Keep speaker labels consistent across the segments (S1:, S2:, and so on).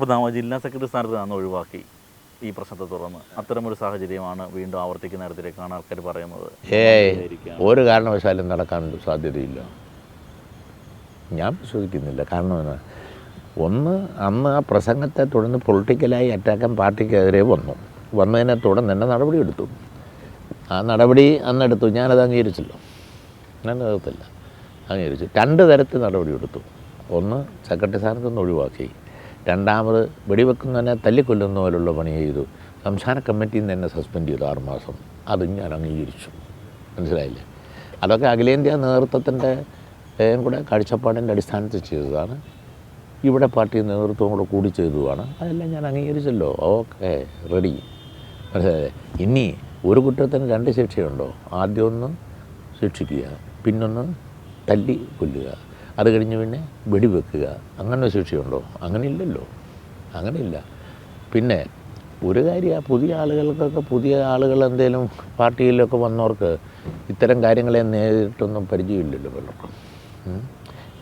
S1: അപ്പോൾ ജില്ലാ സെക്രട്ടറി സ്ഥാനത്ത് നിന്ന് ഒഴിവാക്കി ഈ പ്രശ്നത്തെ തുടർന്ന്. അത്തരമൊരു സാഹചര്യമാണ് വീണ്ടും ആവർത്തിക്കുന്ന തരത്തിലേക്കാണ് ആൾക്കാർ പറയുന്നത്.
S2: ഏ ഒരു കാരണവശാലും നടക്കാൻ സാധ്യതയില്ല. ഞാൻ വിശ്വസിക്കുന്നില്ല. കാരണം എന്നാ? ഒന്ന് അന്ന് ആ പ്രസംഗത്തെ തുടർന്ന് പൊളിറ്റിക്കലായി അറ്റാക്കാൻ പാർട്ടിക്കെതിരെ വന്നു. വന്നതിനെ തുടർന്ന് തന്നെ നടപടി എടുത്തു ആ നടപടി അന്നെടുത്തു. ഞാനത് അംഗീകരിച്ചല്ലോ. ഞാൻ എതിർത്തില്ല അംഗീകരിച്ചു. രണ്ട് തരത്തിൽ നടപടി എടുത്തു ഒന്ന് സെക്രട്ടറി സ്ഥാനത്ത് നിന്ന് ഒഴിവാക്കി. രണ്ടാമത് വെടിവെക്കുന്നതിനെ തല്ലിക്കൊല്ലുന്ന പോലുള്ള പണി ചെയ്തു. സംസ്ഥാന കമ്മിറ്റിയിൽ നിന്ന് തന്നെ സസ്പെൻഡ് ചെയ്തു ആറുമാസം അത് ഞാൻ അംഗീകരിച്ചു മനസ്സിലായില്ലേ? അതൊക്കെ അഖിലേന്ത്യാ നേതൃത്വത്തിന്റെ കൂടെ കാഴ്ചപ്പാടിന്റെ അടിസ്ഥാനത്തിൽ ചെയ്തതാണ്. ഇവിടെ പാർട്ടി നേതൃത്വം കൂടെ കൂടി ചെയ്തതുമാണ്. അതെല്ലാം ഞാൻ അംഗീകരിച്ചല്ലോ. Okay ready. മനസ്സിലായില്ലേ? ഇനി ഒരു കുറ്റത്തിന് രണ്ട് ശിക്ഷയുണ്ടോ? ആദ്യം ശിക്ഷിക്കുക പിന്നൊന്ന് തല്ലി കൊല്ലുക അത് കഴിഞ്ഞ് പിന്നെ വെടിവെക്കുക. അങ്ങനെ ശിക്ഷയുണ്ടോ? അങ്ങനെ ഇല്ലല്ലോ അങ്ങനെയില്ല. പിന്നെ ഒരു കാര്യം പുതിയ ആളുകൾക്കൊക്കെ പുതിയ ആളുകൾ എന്തെങ്കിലും പാർട്ടിയിലൊക്കെ വന്നവർക്ക് ഇത്തരം കാര്യങ്ങളെ നേരിട്ടൊന്നും പരിചയമില്ലല്ലോ പലർക്കും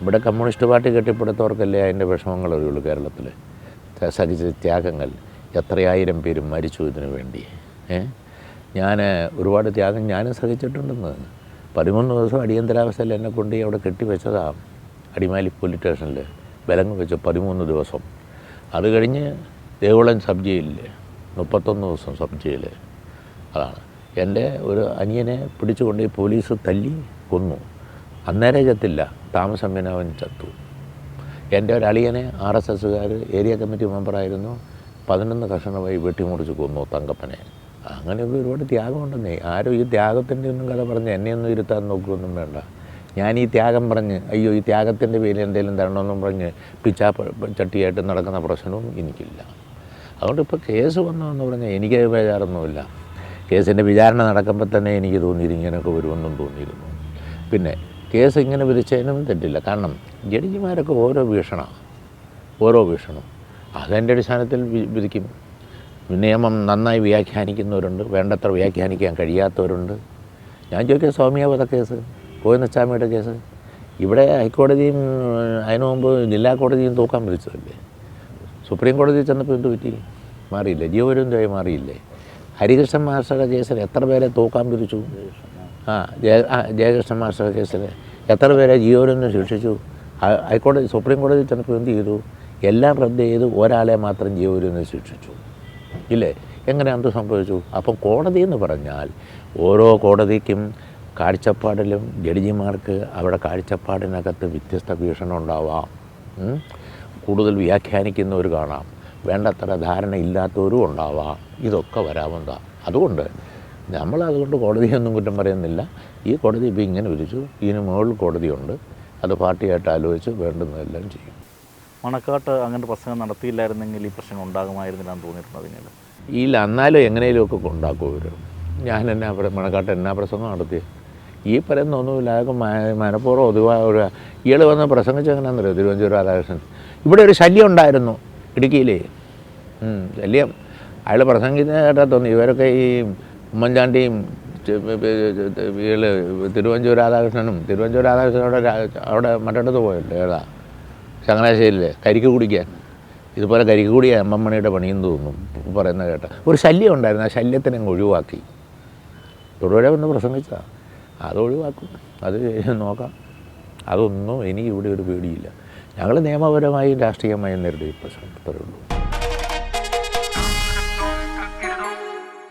S2: ഇവിടെ കമ്മ്യൂണിസ്റ്റ് പാർട്ടി കെട്ടിപ്പടുത്തവർക്കല്ലേ അതിന്റെ വിഷമങ്ങൾ അറിയുള്ളൂ കേരളത്തിൽ? സഹിച്ച ത്യാഗങ്ങൾ. എത്രയായിരം പേര് മരിച്ചു ഇതിനു വേണ്ടി. ഞാൻ ഒരുപാട് ത്യാഗം ഞാനും സഹിച്ചിട്ടുണ്ടെന്ന്. പതിമൂന്ന് ദിവസം അടിയന്തരാവസ്ഥയിൽ എന്നെ കൊണ്ട് അവിടെ കെട്ടിവെച്ചതാ. അടിമാലി പോലീസ് സ്റ്റേഷനിൽ വിലങ്ങ് വെച്ച് പതിമൂന്ന് ദിവസം. അത് കഴിഞ്ഞ് ദേവളൻ സബ് ജയിലിൽ മുപ്പത്തൊന്ന് ദിവസം സബ് ജയിൽ അതാണ്. എന്റെ ഒരു അനിയനെ പിടിച്ചുകൊണ്ട് പോലീസ് തല്ലി കൊന്നു. അന്നേരം ചത്തില്ല താമസം പിന്നെ അവൻ ചത്തു. എന്റെ ഒരു അളിയനെ ആർ എസ് എസ്സുകാർ ഏരിയ കമ്മിറ്റി മെമ്പറായിരുന്നു പതിനൊന്ന് കഷണമായി വെട്ടിമുറിച്ച് കൊന്നു തങ്കപ്പനെ. അങ്ങനെ ഒരുപാട് ത്യാഗമുണ്ടെന്നേ. ആരും ഈ ത്യാഗത്തിന്റെ ഒന്നും കഥ പറഞ്ഞ് എന്നെയൊന്നും ഇരുത്താൻ നോക്കുകയൊന്നും വേണ്ട. ഞാൻ ഈ ത്യാഗം പറഞ്ഞ് അയ്യോ ഈ ത്യാഗത്തിന്റെ പേരിൽ എന്തെങ്കിലും തരണമെന്നും പറഞ്ഞ് പിച്ചാ ചട്ടിയായിട്ട് നടക്കുന്ന പ്രശ്നവും എനിക്കില്ല. അതുകൊണ്ട് ഇപ്പോൾ കേസ് വന്നതെന്ന് പറഞ്ഞാൽ എനിക്ക് വിചാരമൊന്നുമില്ല കേസിന്റെ വിചാരണ നടക്കുമ്പോൾ തന്നെ എനിക്ക് തോന്നിയിരുന്നു ഇങ്ങനെയൊക്കെ വരുമെന്നും തോന്നിയിരുന്നു. പിന്നെ കേസ് ഇങ്ങനെ വിരിച്ചതിനും തെറ്റില്ല. കാരണം ജഡ്ജിമാരൊക്കെ ഓരോ ഭീഷണമാണ് ഓരോ ഭീഷണം അതിന്റെ അടിസ്ഥാനത്തിൽ വിധിക്കും. നിയമം നന്നായി വ്യാഖ്യാനിക്കുന്നവരുണ്ട്. വേണ്ടത്ര വ്യാഖ്യാനിക്കാൻ കഴിയാത്തവരുണ്ട്. ഞാൻ ചോദിക്കാം സ്വാമിയാവധ കേസ്? കോയനച്ചാമിയുടെ കേസ്. ഇവിടെ ഹൈക്കോടതിയും അതിനു മുമ്പ് ജില്ലാ കോടതിയും തൂക്കാൻ വിളിച്ചതല്ലേ? സുപ്രീം കോടതിയിൽ ചെന്നപ്പോൾ എന്ത് പറ്റി? മാറിയില്ലേ? ജീവപര്യന്തമായി മാറിയില്ലേ? ഹരികൃഷ്ണൻ മാസ്റ്ററുടെ കേസിൽ എത്ര പേരെ തൂക്കാൻ പിരിച്ചു ആ ജയ ആ ജയകൃഷ്ണൻ മാസ്റ്ററുടെ കേസിൽ എത്ര പേരെ ജീവപര്യന്തം ശിക്ഷിച്ചു? ഹൈക്കോടതി സുപ്രീം കോടതി ചെന്നപ്പോൾ എന്ത് ചെയ്തു? എല്ലാം റദ്ദ് ചെയ്ത് ഒരാളെ മാത്രം ജീവപര്യന്തം ശിക്ഷിച്ചു. ഇല്ലേ? എങ്ങനെ എന്ത് സംഭവിച്ചു? അപ്പം കോടതി എന്ന് പറഞ്ഞാൽ ഓരോ കോടതിക്കും കാഴ്ചപ്പാടിലും ജഡ്ജിമാർക്ക് അവരുടെ കാഴ്ചപ്പാടിനകത്ത് വ്യത്യസ്ത വീക്ഷണം ഉണ്ടാവാം. കൂടുതൽ വ്യാഖ്യാനിക്കുന്നവർ കാണാം. വേണ്ടത്ര ധാരണ ഇല്ലാത്തവരും ഉണ്ടാവാം. ഇതൊക്കെ വരാവുന്നതാണ് അതുകൊണ്ട് നമ്മൾ അതുകൊണ്ട് കോടതിയൊന്നും കുറ്റം പറയുന്നില്ല. ഈ കോടതി ഇപ്പോൾ ഇങ്ങനെ വിധിച്ചു. ഇതിന് മുകളിൽ കോടതിയുണ്ട്. അത് പാർട്ടിയായിട്ട് ആലോചിച്ച് വേണ്ടുന്നതെല്ലാം ചെയ്യും.
S1: മണക്കാട്ട് അങ്ങനെ പ്രസംഗം നടത്തിയില്ലായിരുന്നെങ്കിൽ ഈ പ്രശ്നം ഉണ്ടാകുമായിരുന്നില്ല എന്ന് തോന്നിയിട്ടുണ്ട് നിങ്ങൾ
S2: ഇല്ല എന്നാലും എങ്ങനെയൊക്കെ ഉണ്ടാക്കും ഇവർ ഞാൻ എന്നാ മണക്കാട്ട് എന്നാ പ്രസംഗം നടത്തി ഈ പറയുന്ന ഒന്നുമില്ലാതെ മനഃപൂർവം ഒതുവായ ഒരു ഇയാൾ വന്ന് പ്രസംഗിച്ച എങ്ങനെയാണെന്നറിയോ തിരുവനന്തപുരം രാധാകൃഷ്ണൻ. ഇവിടെ ഒരു ശല്യം ഉണ്ടായിരുന്നു ഇടുക്കിയിലേ. ശല്യം. അയാൾ പ്രസംഗിക്കുന്ന തോന്നി ഇവരൊക്കെ ഈ ഉമ്മൻചാണ്ടിയും ഇയാൾ തിരുവഞ്ചൂർ രാധാകൃഷ്ണനും തിരുവഞ്ചൂർ രാധാകൃഷ്ണൻ അവിടെ മറ്റിടത്ത് പോയല്ലോ ഏതാ ചങ്ങനാശ്ശേരിയിൽ കരിക്ക് കുടിക്കാൻ. ഇതുപോലെ കരിക്ക് കുടിയ അമ്മമ്മണിയുടെ പണിയും പണിയെന്ന് തോന്നും പറയുന്ന കേട്ട. ഒരു ശല്യം ഉണ്ടായിരുന്നു ആ ശല്യത്തിനെ ഒഴിവാക്കി. തൊടുപുഴ വന്ന് പ്രസംഗിച്ചതാണ് അത് ഒഴിവാക്കും അത് നോക്കാം. അതൊന്നും ഇനി ഇവിടെ ഒരു പേടിയില്ല. ഞങ്ങൾ നിയമപരമായും രാഷ്ട്രീയമായും നേരിടും ഈ പ്രശ്നം. ഉള്ളൂ.